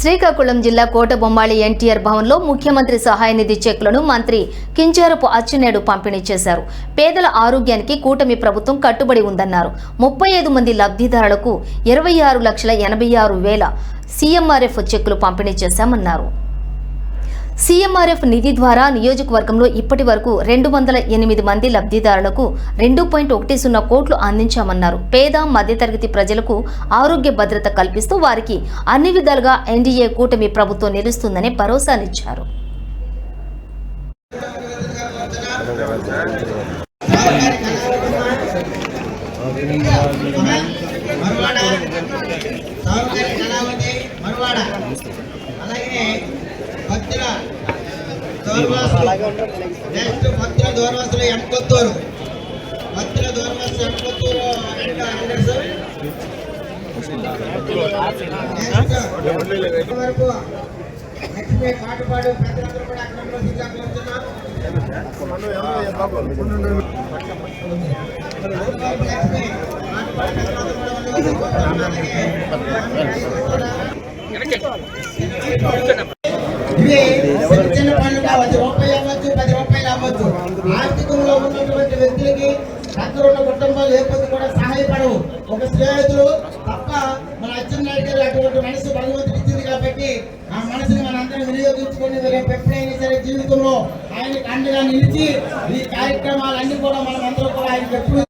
శ్రీకాకుళం జిల్లా కోటబొమ్మాళి ఎన్టీఆర్ భవన్లో ముఖ్యమంత్రి సహాయ నిధి చెక్కులను మంత్రి కించారపు అచ్చెన్నాయుడు పంపిణీ చేశారు. పేదల ఆరోగ్యానికి కూటమి ప్రభుత్వం కట్టుబడి ఉందన్నారు. ముప్పై ఐదు మంది లబ్ధిదారులకు ఇరవై ఆరు లక్షల ఎనభై ఆరు వేల సీఎంఆర్ఎఫ్ చెక్కులు పంపిణీ చేశామన్నారు. సీఎంఆర్ఎఫ్ నిధి ద్వారా నియోజకవర్గంలో ఇప్పటి వరకు రెండు వందల ఎనిమిది మంది లబ్ధిదారులకు రెండు పాయింట్ ఒకటి సున్నా కోట్లు అందించామన్నారు. పేద మధ్యతరగతి ప్రజలకు ఆరోగ్య భద్రత కల్పిస్తూ వారికి అన్ని విధాలుగా ఎన్డీఏ కూటమి ప్రభుత్వం నిలుస్తుందని భరోసానిచ్చారు. మరువాడ నెక్స్ట్ భక్తుల దూర్వాసులు ఎంకొత్తూరు భక్తుల దూర్వాసులు ఎంకొత్తూరు ఇవి చిన్న పనులు కావచ్చు రూపాయి అవ్వచ్చు పది రూపాయలు అవ్వచ్చు. ఆర్థికంలో ఉన్నటువంటి వ్యక్తులకి దగ్గర ఉన్న కుటుంబాలు లేకపోతే కూడా సహాయపడవు. ఒక స్నేహితులు తప్ప మన అచ్చెన్నాయుడు గారు అటువంటి మనసు భగవంతుడు ఇచ్చింది కాబట్టి ఆ మనసుని మనందరం వినియోగించుకొని రేపు ఎప్పుడైనా సరే జీవితంలో ఆయనకు అండగా నిలిచి ఈ కార్యక్రమాలన్నీ కూడా మనం అందరూ కూడా ఆయనకు ఎప్పుడు